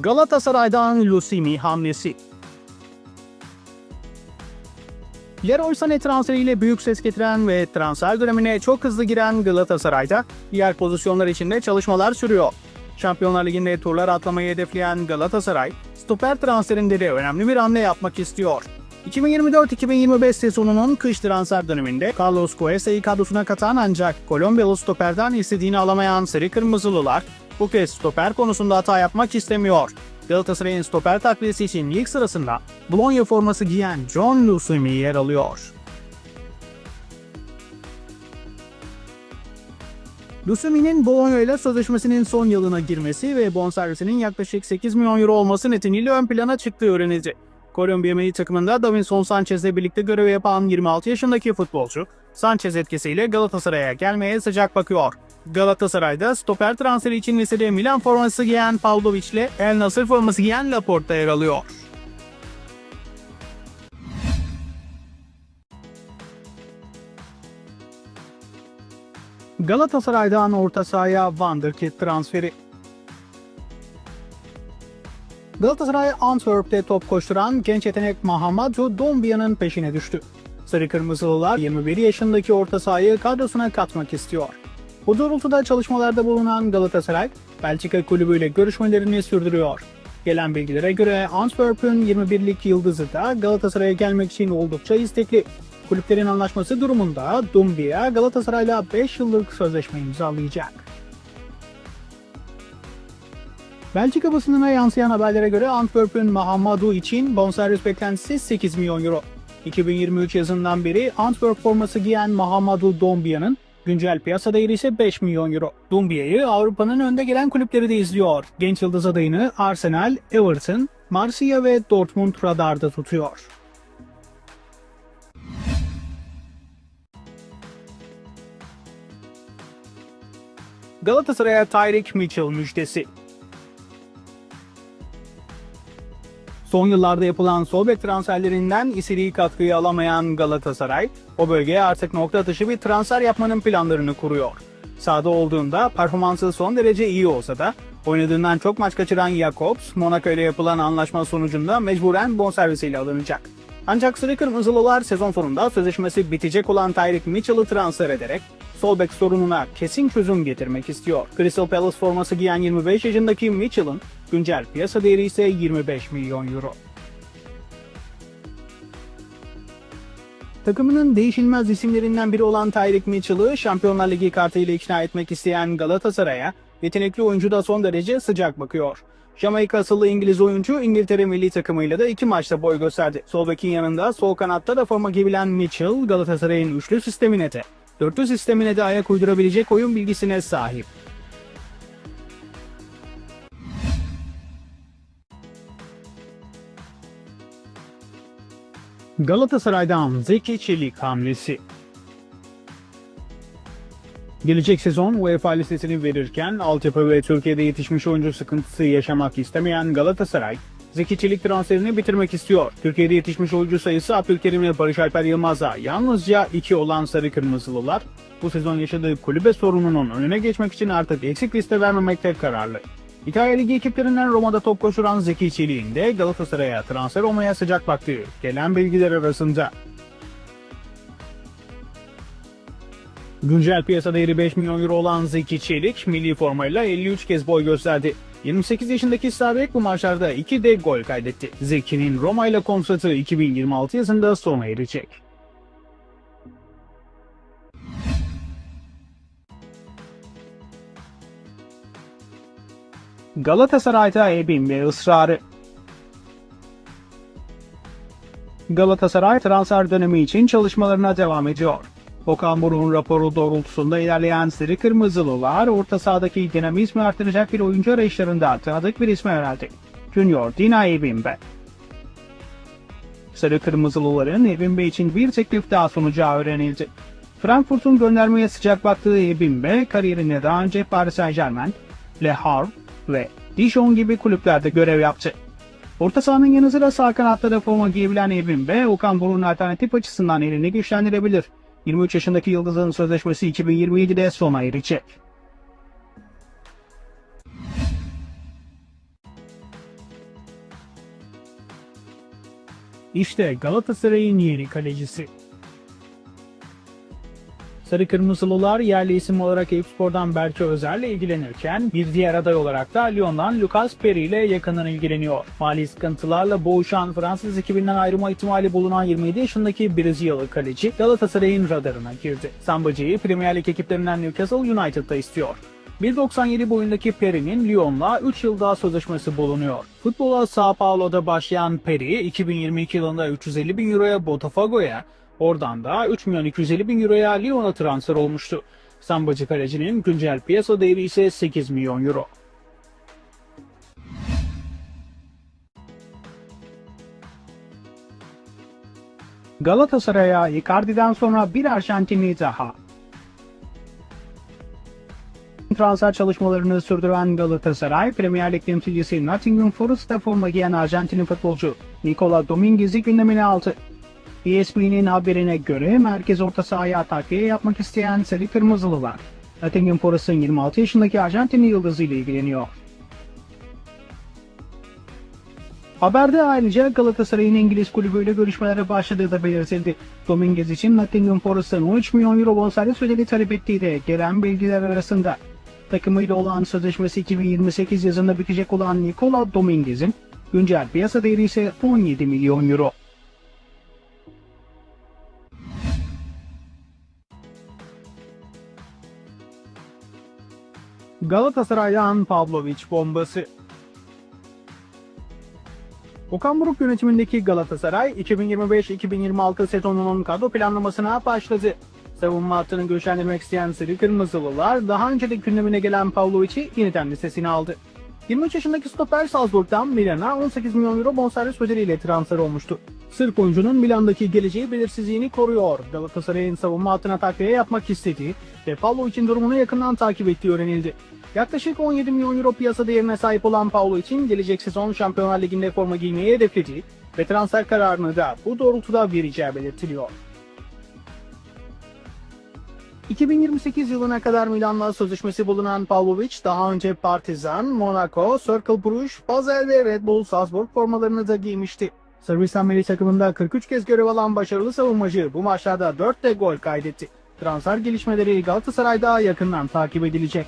Galatasaray'dan Lusimi hamlesi. Leroy Sané transferiyle büyük ses getiren ve transfer dönemine çok hızlı giren Galatasaray'da diğer pozisyonlar için de çalışmalar sürüyor. Şampiyonlar Ligi'nde turlar atlamayı hedefleyen Galatasaray, stoper transferinde de önemli bir hamle yapmak istiyor. 2024-2025 sezonunun kış transfer döneminde Carlos Cuesa'yı kadrosuna katan ancak Kolombiyalı stoperden istediğini alamayan Sarı Kırmızılılar bu kez stoper konusunda hata yapmak istemiyor. Galatasaray'ın stoper takviyesi için lig sırasında Bologna forması giyen John Lusumi yer alıyor. Lusumi'nin Bologna ile sözleşmesinin son yılına girmesi ve bonservisinin yaklaşık 8 milyon euro olması nedeniyle ön plana çıktığı öğrenildi. Kolombiya milli takımında Davinson Sanchez'le birlikte görev yapan 26 yaşındaki futbolcu, Sanchez etkisiyle Galatasaray'a gelmeye sıcak bakıyor. Galatasaray'da stoper transferi için listede Milan forması giyen Pavlovic ile El Nasır forması giyen Laporta yer alıyor. Galatasaray'dan orta sahaya Wonderkid transferi. Galatasaray Antwerp'te top koşturan genç yetenek Mahamadou Dombia'nın peşine düştü. Sarı Kırmızılılar 21 yaşındaki orta sahayı kadrosuna katmak istiyor. Bu doğrultuda çalışmalarda bulunan Galatasaray, Belçika kulübüyle görüşmelerini sürdürüyor. Gelen bilgilere göre Antwerp'ün 21'lik yıldızı da Galatasaray'a gelmek için oldukça istekli. Kulüplerin anlaşması durumunda Dumbia Galatasaray'la 5 yıllık sözleşme imzalayacak. Belçika basınına yansıyan haberlere göre Antwerp'ün Mahamadou için bonservis beklentisi 8 milyon euro. 2023 yazından beri Antwerp forması giyen Mahamadou Dombia'nın güncel piyasa değeri ise 5 milyon euro. Dombia'yı Avrupa'nın önde gelen kulüpleri de izliyor. Genç yıldız adayını Arsenal, Everton, Marsilya ve Dortmund radarda tutuyor. Galatasaray'a Tyreek Mitchell müjdesi. Son yıllarda yapılan sol bek transferlerinden istediği katkıyı alamayan Galatasaray, o bölgeye artık nokta atışı bir transfer yapmanın planlarını kuruyor. Sahada olduğunda performansı son derece iyi olsa da oynadığından çok maç kaçıran Jakobs, Monaco ile yapılan anlaşma sonucunda mecburen bonservisiyle alınacak. Ancak Sarı Kırmızılılar sezon sonunda sözleşmesi bitecek olan Tyreek Mitchell'ı transfer ederek sol bek sorununa kesin çözüm getirmek istiyor. Crystal Palace forması giyen 25 yaşındaki Mitchell'ın güncel piyasa değeri ise 25 milyon euro. Takımının değişilmez isimlerinden biri olan Tyreek Mitchell'ı Şampiyonlar Ligi kartıyla ikna etmek isteyen Galatasaray'a yetenekli oyuncu da son derece sıcak bakıyor. Jamaika asıllı İngiliz oyuncu İngiltere milli takımıyla da iki maçta boy gösterdi. Sol yanında sol kanatta da forma giyilen Mitchell Galatasaray'ın üçlü sistemine de dörtlü sistemine de ayak uydurabilecek oyun bilgisine sahip. Galatasaray'dan Zeki Çelik hamlesi. Gelecek sezon UEFA listesini verirken altyapı ve Türkiye'de yetişmiş oyuncu sıkıntısı yaşamak istemeyen Galatasaray, Zeki Çelik transferini bitirmek istiyor. Türkiye'de yetişmiş oyuncu sayısı Abdülkerim ve Barış Alper Yılmaz'a yalnızca 2 olan Sarı Kırmızılılar, bu sezon yaşadığı kulübe sorununun önüne geçmek için artık eksik liste vermemekte kararlı. İtalya Ligi ekiplerinden Roma'da top koşuran Zeki Çelik'in de Galatasaray'a transfer olmaya sıcak baktığı gelen bilgiler arasında. Güncel piyasa değeri 5 milyon euro olan Zeki Çelik, milli formayla 53 kez boy gösterdi. 28 yaşındaki Sabek bu maçlarda 2 de gol kaydetti. Zeki'nin Roma ile kontratı 2026 yazında sona erecek. Galatasaray'da Ebin ve ısrarı Galatasaray transfer dönemi için çalışmalarına devam ediyor. Okan Buruk'un raporu doğrultusunda ilerleyen Sarı Kırmızılılar orta sahadaki dinamizmi artıracak bir oyuncu arayışlarında tanıdık bir isme yöneldi. Junior Dina Ebimbe. Sarı Kırmızılıların Ebimbe için bir teklif daha sunacağı öğrenildi. Frankfurt'un göndermeye sıcak baktığı Ebimbe kariyerinde daha önce Paris Saint Germain, Le Havre ve Dijon gibi kulüplerde görev yaptı. Orta sahanın yanı sıra sağ kanatta da forma giyebilen Ebimbe, Okan Buruk'un alternatif açısından elini güçlendirebilir. 23 yaşındaki Yıldız'ın sözleşmesi 2027'de sona erecek. İşte Galatasaray'ın yeni kalecisi. Sarı Kırmızılılar yerli isim olarak Eyüpspor'dan Berke Özer'le ilgilenirken bir diğer aday olarak da Lyon'dan Lucas Perry ile yakından ilgileniyor. Mali sıkıntılarla boğuşan Fransız ekibinden ayrılma ihtimali bulunan 27 yaşındaki Brezilyalı kaleci Galatasaray'ın radarına girdi. Sambacı'yı Premier Lig ekiplerinden Newcastle United'da istiyor. 1.97 boyundaki Perry'nin Lyon'la 3 yıl daha sözleşmesi bulunuyor. Futbola Sao Paulo'da başlayan Perry, 2022 yılında 350 bin euroya Botafogo'ya, oradan da 3 milyon 250 bin euroya Lyon'a transfer olmuştu. Sambacı kalecinin güncel piyasa değeri ise 8 milyon euro. Galatasaray'a Icardi'den sonra bir Arjantinli daha. Transfer çalışmalarını sürdüren Galatasaray, Premier Lig temsilcisi Nottingham Forest'ta forma giyen Arjantinli futbolcu Nicola Dominguez'i gündemine aldı. ESPN'in haberine göre merkez orta sahaya takviye yapmak isteyen Sarı Kırmızılılar, Nottingham Forest'ın 26 yaşındaki Arjantinli yıldızı ile ilgileniyor. Haberde ayrıca Galatasaray'ın İngiliz kulübüyle görüşmelere başladığı da belirtildi. Dominguez için Nottingham Forest'ın 13 milyon euro bonservis ödeli talep ettiği de gelen bilgiler arasında. Takımıyla olan sözleşmesi 2028 yazında bitecek olan Nikola Dominguez'in güncel piyasa değeri ise 17 milyon euro. Galatasaray'dan Pavlovic bombası. Okan Buruk yönetimindeki Galatasaray 2025-2026 sezonunun kadro planlamasına başladı. Savunma hattını güçlendirmek isteyen Sarı Kırmızılılar daha önce de gündemine gelen Pavlovic'i yeniden listesine aldı. 23 yaşındaki stoper Salzburg'dan Milan'a 18 milyon euro bonservis bedeliyle transfer olmuştu. Sırp oyuncunun Milan'daki geleceği belirsizliğini koruyor. Galatasaray'ın savunma hattına takviye yapmak istediği ve Pavlovic'in durumunu yakından takip ettiği öğrenildi. Yaklaşık 17 milyon euro piyasa değerine sahip olan Paulo için gelecek sezon Şampiyonlar Ligi'nde forma giymeyi hedeflediği ve transfer kararını da bu doğrultuda vereceği belirtiliyor. 2028 yılına kadar Milan'la sözleşmesi bulunan Pavlovic daha önce Partizan, Monaco, Cercle Bruges, Basel ve Red Bull Salzburg formalarını da giymişti. Sırbistan milli takımında 43 kez görev alan başarılı savunmacı bu maçlarda 4 de gol kaydetti. Transfer gelişmeleri Galatasaray'da yakından takip edilecek.